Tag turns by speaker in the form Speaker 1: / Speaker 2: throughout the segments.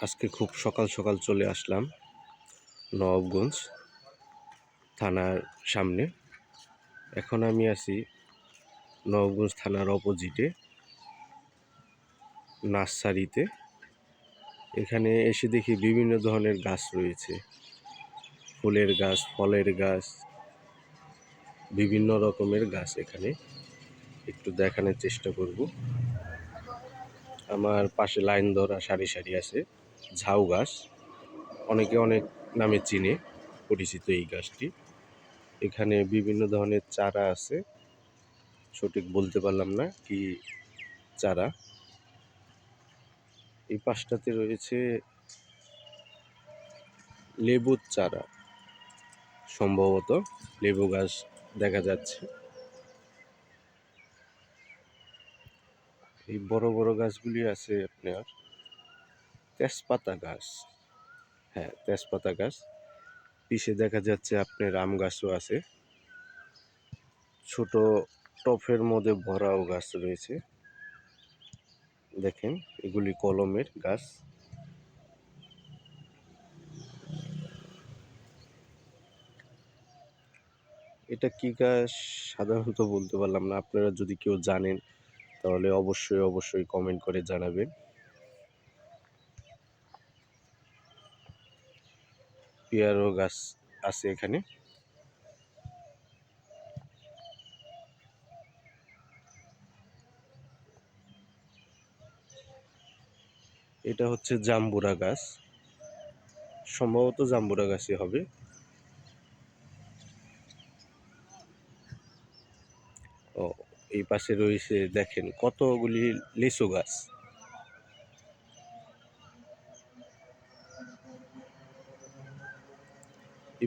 Speaker 1: আজকে খুব সকাল সকাল চলে আসলাম নবাবগঞ্জ থানার সামনে। এখন আমি আছি নবাবগঞ্জ থানার অপোজিটে, নার্সারিতে। এখানে এসে দেখি বিভিন্ন ধরনের গাছ রয়েছে। ফুলের গাছ, ফলের গাছ, বিভিন্ন রকমের গাছ এখানে। একটু দেখানোর চেষ্টা করব। আমার পাশে লাইন ধরা সারি সারি আছে। ঝাউ গাছ। অনেকে অনেক নামে চিনে পরিচিত এই গাছটি। এখানে বিভিন্ন ধরনের চারা আছে। সঠিক বলতে পারলাম না কি চারা। এই পাশটাতে রয়েছে লেবুর চারা। সম্ভবত লেবু গাছ দেখা যাচ্ছে। এই বড় বড় গাছগুলি আছে আপনার। তেজপাতা গাছ। হ্যাঁ তেজপাতা গাছ। পিছে দেখা যাচ্ছে আপনার আম গাছও আছে। ছোট টফের মধ্যে ভরাও গাছ রয়েছে। দেখেন, এগুলি কলমের গাছ। এটা কি গাছ? সাধারণত বলতে পারলাম না। আপনারা যদি কেউ জানেন, তাহলে অবশ্যই অবশ্যই কমেন্ট করে জানাবেন। পেয়ারও গাছ আছে এখানে। এটা হচ্ছে জাম্বুরা গাছ। সম্ভবত জাম্বুরা গাছই হবে। ও, এই পাশে রয়েছে, দেখেন, কতগুলি লিচু গাছ।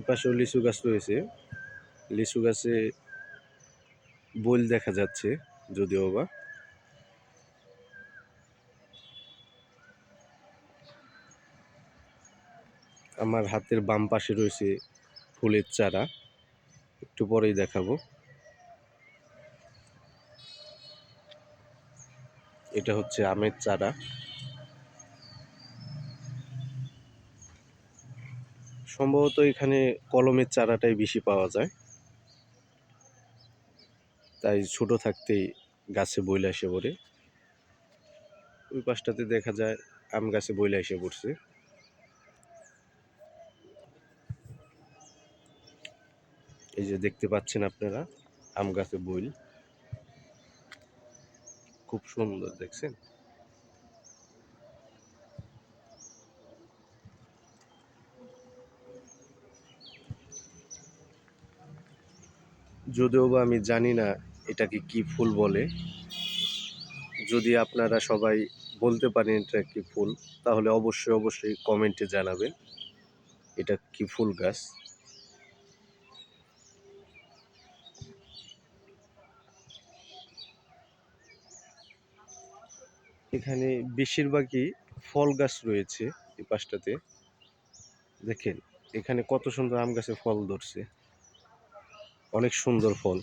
Speaker 1: পাশেও লিচু গাছ রয়েছে। লিচু গাছে বইল দেখা যাচ্ছে, যদিও বা। আমার হাতের বাম পাশে রয়েছে ফুলের চারা, একটু পরেই দেখাবো। এটা হচ্ছে আমের চারা। সম্ভবত এখানে কলমের চারাটাই বেশি পাওয়া যায়। তাই ছোট থাকতেই গাছে বইলা এসে পড়ে। ওই পাশটাতে দেখা যায় আম গাছে বইলা এসে পড়ছে। এই যে দেখতে পাচ্ছেন আপনারা, আম গাছে বইল। খুব সুন্দর দেখছেন? যদিও বা আমি জানি না এটাকে কি ফুল বলে। যদি আপনারা সবাই বলতে পারেন এটা কি ফুল, তাহলে অবশ্যই অবশ্যই কমেন্টে জানাবেন এটা কি ফুল গাছ। এখানে বেশিরভাগই ফল গাছ রয়েছে এই পাশটাতে। দেখেন, এখানে কত সুন্দর আম গাছে ফল ধরছে। অনেক সুন্দর ফল।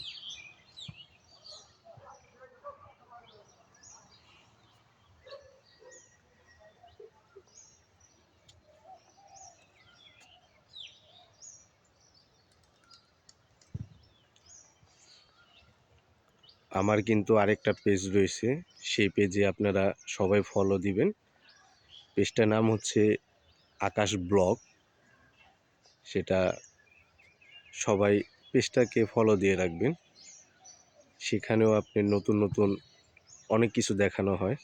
Speaker 1: আমার কিন্তু আরেকটা পেজ রয়েছে, সেই পেজে আপনারা সবাই ফলো দিবেন। পেজটার নাম হচ্ছে আকাশ ব্লগ। সেটা সবাই পেজটাকে ফলো দিয়ে রাখবেন। সেখানেও আপনি নতুন নতুন অনেক কিছু দেখানো হয়।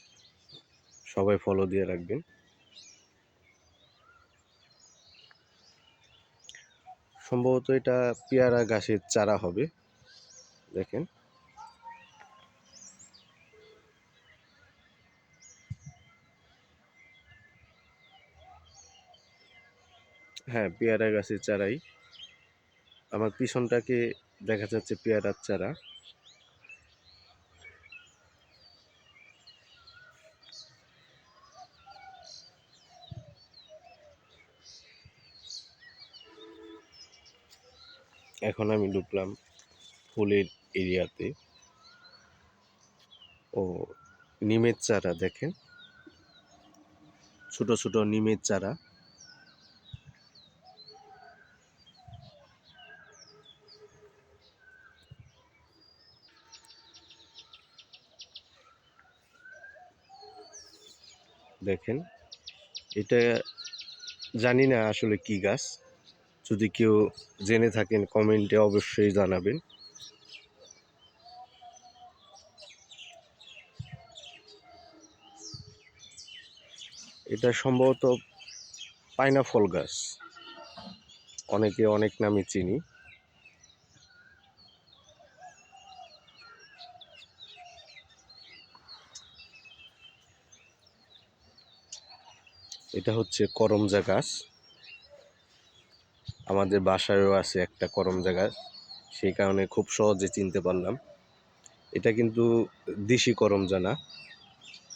Speaker 1: সবাই ফলো দিয়ে রাখবেন। সম্ভবত এটা পেয়ারা গাছের চারা হবে। দেখেন। হ্যাঁ পেয়ারা গাছের চারাই। আমার পিছনটাকে দেখা যাচ্ছে পেয়ারার চারা। এখন আমি ঢুকলাম ফুলের এরিয়াতে। ও, নিমের চারা দেখেন। ছোট ছোট নিমের চারা। দেখেন। এটা জানি না আসলে কি গাছ। যদি কেউ জেনে থাকেন, কমেন্টে অবশ্যই জানাবেন। এটা সম্ভবত পাইনাফল গাছ। অনেকে অনেক নামে চিনি। এটা হচ্ছে করমজা গাছ। আমাদের বাসায়ও আছে একটা করমজা গাছ। সেই কারণে খুব সহজে চিনতে পারলাম। এটা কিন্তু দেশি করমজা না।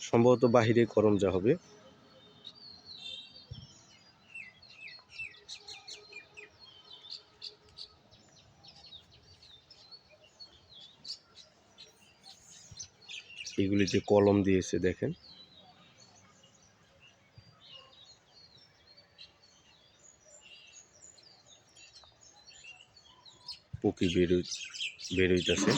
Speaker 1: সম্ভবত বাহিরে করমজা হবে। এগুলি যে কলম দিয়েছে, দেখেন। পকি বেরোই বেরোইতেছে।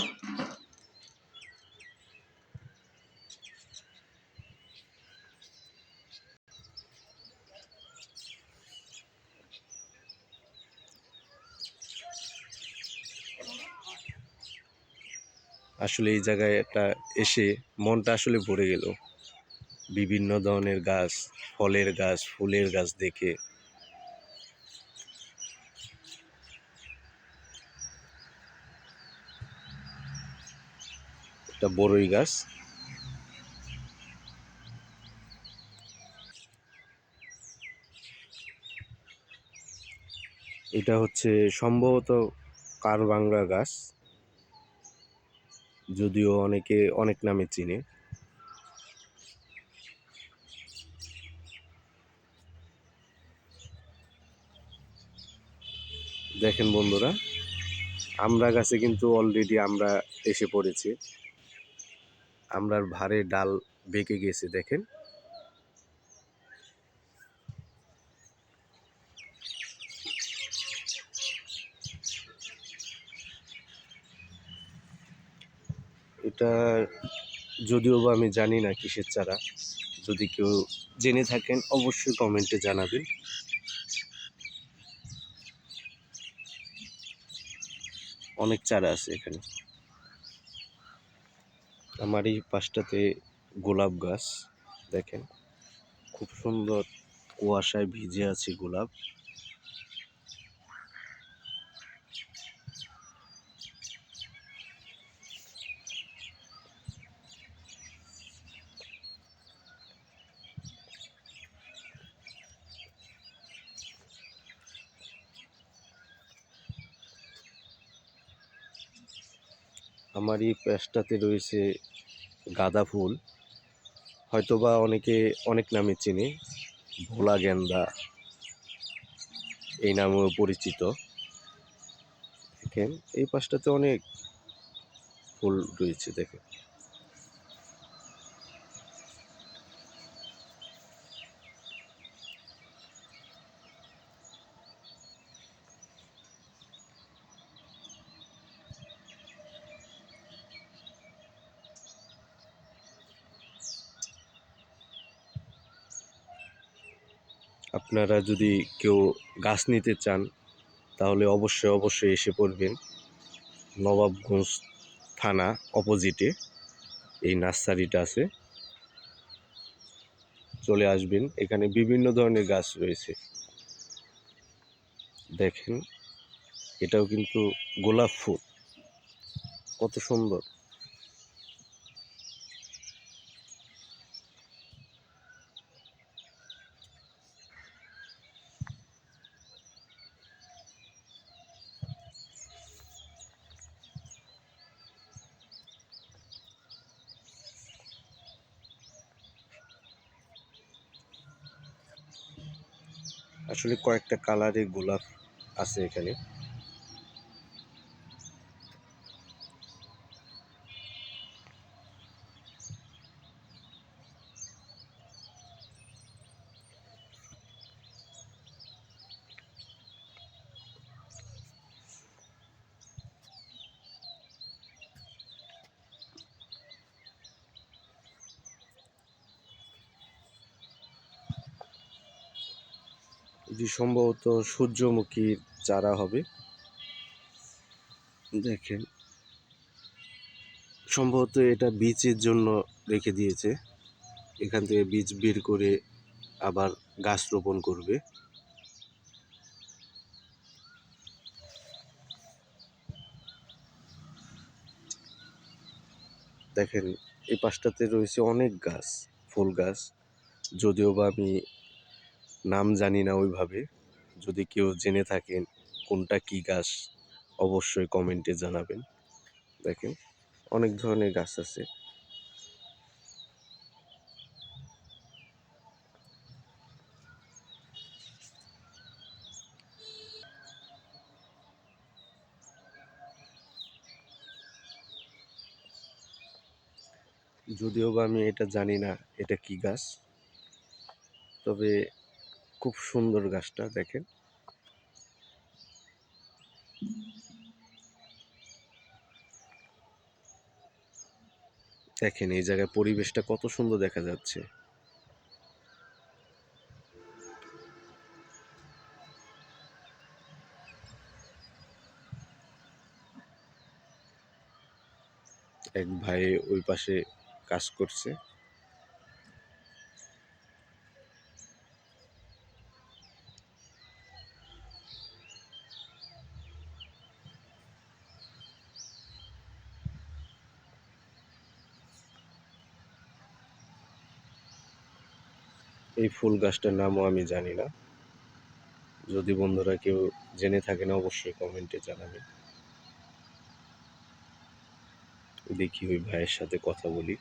Speaker 1: আসলে এই জায়গায় একটা এসে মনটা আসলে ভরে গেল। বিভিন্ন ধরনের গাছ, ফলের গাছ, ফুলের গাছ দেখে। একটা বড়ই গাছ। এটা হচ্ছে সম্ভবত কারবাংলা গাছ, যদিও অনেকে অনেক নামে চিনে। দেখেন বন্ধুরা, আমরা গাছে কিন্তু অলরেডি আমরা এসে পড়েছি। আমরার ভারে ডাল বেঁকে গেছে, দেখেন। এটা যদিও বা আমি জানি না কিসের চারা, যদি কেউ জেনে থাকেন, অবশ্যই কমেন্টে জানাবেন। অনেক চারা আছে এখানে। আমার এই পাশটাতে গোলাপ গাছ, দেখেন। খুব সুন্দর কুয়াশায় ভিজে আছে গোলাপ। আমার এই প্যাচটাতে রয়েছে গাঁদা ফুল। হয়তোবা অনেকে অনেক নামে চিনে। ভোলা গেন্দা। এই নামেও পরিচিত। দেখেন, এই পাশটাতে অনেক ফুল রয়েছে, দেখেন। আপনারা যদি কেউ গাছ নিতে চান, তাহলে অবশ্যই অবশ্যই এসে পড়বেন নবাবগঞ্জ থানা অপোজিটে। এই নার্সারিটা আছে। চলে আসবেন। এখানে বিভিন্ন ধরনের গাছ রয়েছে। দেখেন, এটাও কিন্তু গোলাপ ফুল। কত সুন্দর। আসলে কয়েকটা কালারের গোলাপ আছে এখানে। এটি সম্ভবত সূর্যমুখীর চারা হবে। দেখেন। সম্ভবত এটা বীজের জন্য রেখে দিয়েছে। এখান থেকে বীজ বের করে আবার গাছ রোপণ করবে। দেখেন এই পাশটাতে রয়েছে অনেক গাছ, ফুল গাছ। যদিও বা আমি নাম জানি না ওইভাবে। যদি কেউ জেনে থাকেন কোনটা কি গাছ, অবশ্যই কমেন্টে জানাবেন। দেখেন, অনেক ধরনের গাছ আছে। যদিও বা আমি এটা জানি না এটা কি গাছ, তবে খুব সুন্দর গাছটা, দেখেন। দেখেন, এই জায়গায় পরিবেশটা কত সুন্দর দেখা যাচ্ছে। এক ভাই ওই পাশে কাজ করছে। এই ফুল গাছটার নামও আমি জানি না। যদি বন্ধুরা কেউ জেনে থাকেন, অবশ্যই কমেন্টে জানাবেন। দেখি ওই ভাইয়ের সাথে কথা বলি।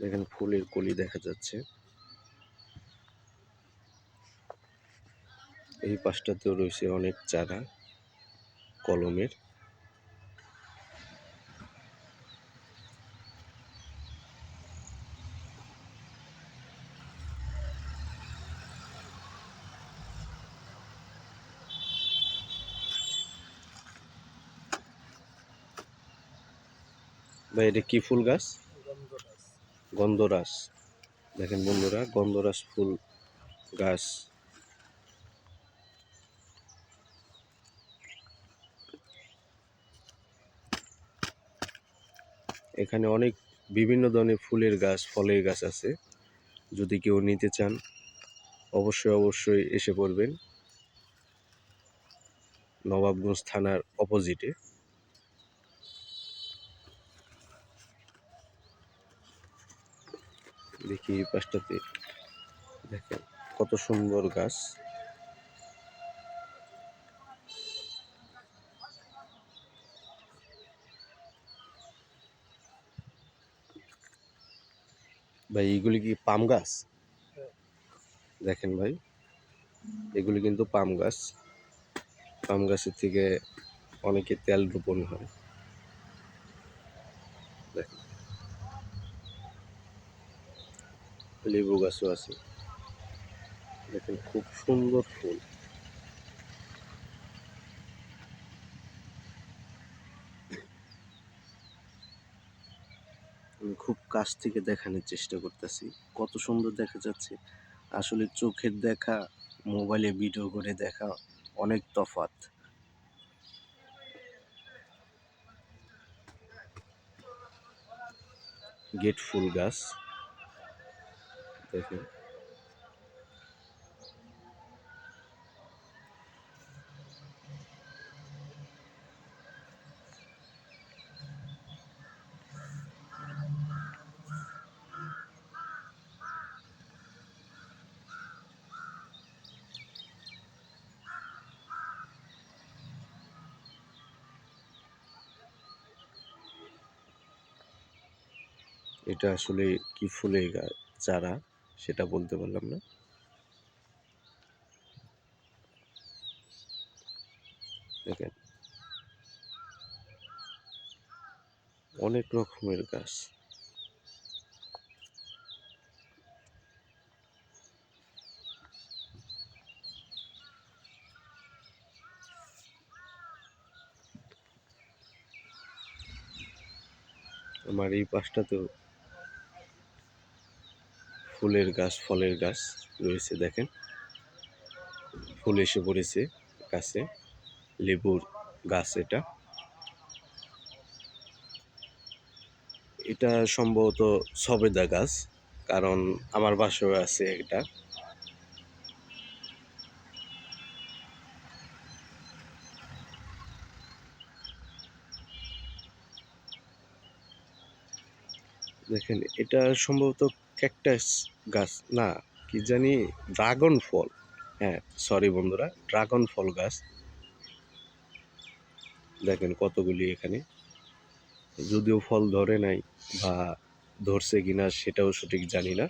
Speaker 1: দেখেন, ফুলের কলি দেখা যাচ্ছে। এই পাশটাতেও রয়েছে অনেক চারা, কলমের। ভাই এটা কি ফুল গাছ? গন্ধরাস দেখেন বন্ধুরা গন্ধরাস ফুল গাছ। এখানে অনেক বিভিন্ন ধরনের ফুলের গাছ, ফলের গাছ আছে। যদি কেউ নিতে চান, অবশ্যই অবশ্যই এসে পড়বেন। নবাবগঞ্জ থানার অপোজিটে। দেখি এই পাশটাতে। দেখেন, কত সুন্দর গাছ। ভাই, এগুলি কি পাম গাছ? দেখেন ভাই, এগুলি কিন্তু পাম গাছ। পাম গাছের থেকে অনেকে তেল রোপণ হয়। লেবু গাছও আছে। দেখেন, খুব সুন্দর ফুল। আমি খুব কাছ থেকে দেখানোর চেষ্টা করতেছি। কত সুন্দর দেখা যাচ্ছে। আসলে চোখের দেখা, মোবাইলে ভিডিও করে দেখা অনেক তফাৎ। গেট ফুল গাছ। দেখেন এটা আসলে কি ফুলের চারা? সেটা বলতে পারলাম না। দেখেন। অনেক রকমের গাছ। আমার এই পাশটাতেও ফুলের গাছ, ফলের গাছ রয়েছে, দেখেন। ফুল এসে পড়েছে গাছে, লেবুর গাছ এটা। এটা সম্ভবত সবেদা গাছ, কারণ আমার বাসায় আছে এটা। দেখেন, এটা সম্ভবত ক্যাকটাস গাছ, না, কি জানি ড্রাগন ফল হ্যাঁ সরি বন্ধুরা ড্রাগন ফল গাছ। দেখেন কতগুলি এখানে। যদিও ফল ধরে নাই বা ধরছে কিনা সেটাও সঠিক জানি না।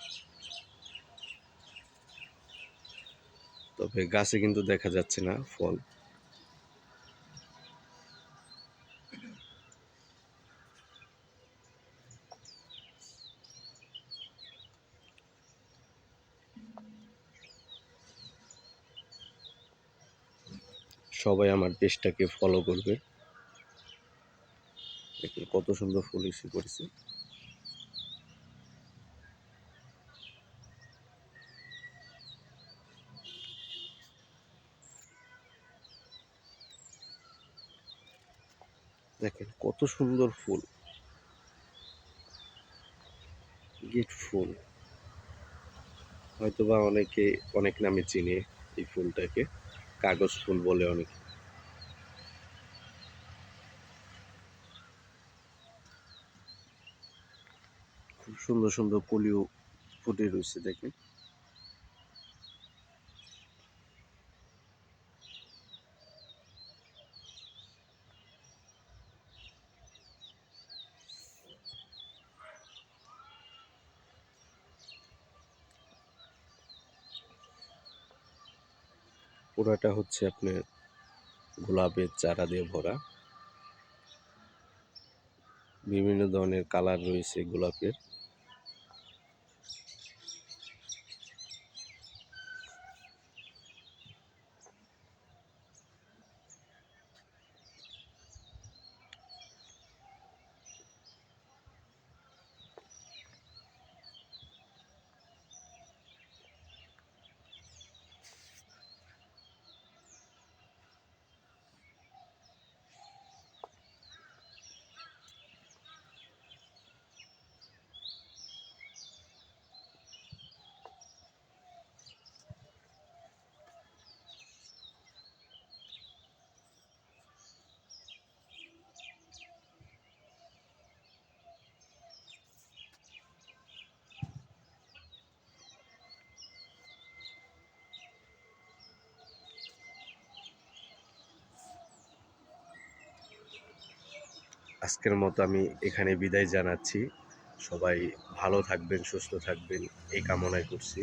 Speaker 1: তবে গাছে কিন্তু দেখা যাচ্ছে না ফল। সবাই আমার পেজটাকে ফলো করবে। দেখুন কত সুন্দর ফুল ইস্যু পড়েছে দেখেন কত সুন্দর ফুল। গিট ফুল। হয়তোবা অনেকে অনেক নামে চিনে এই ফুলটাকে। কাগজ ফুল বলে অনেক। খুব সুন্দর সুন্দর কলিও ফুটে রয়েছে দেখেন পুরাটা হচ্ছে আপনার গোলাপের চারা দিয়ে ভরা। বিভিন্ন ধরনের কালার রয়েছে গোলাপের। আজকের মতো আমি এখানে বিদায় জানাচ্ছি। সবাই ভালো থাকবেন সুস্থ থাকবেন এই কামনাই করছি।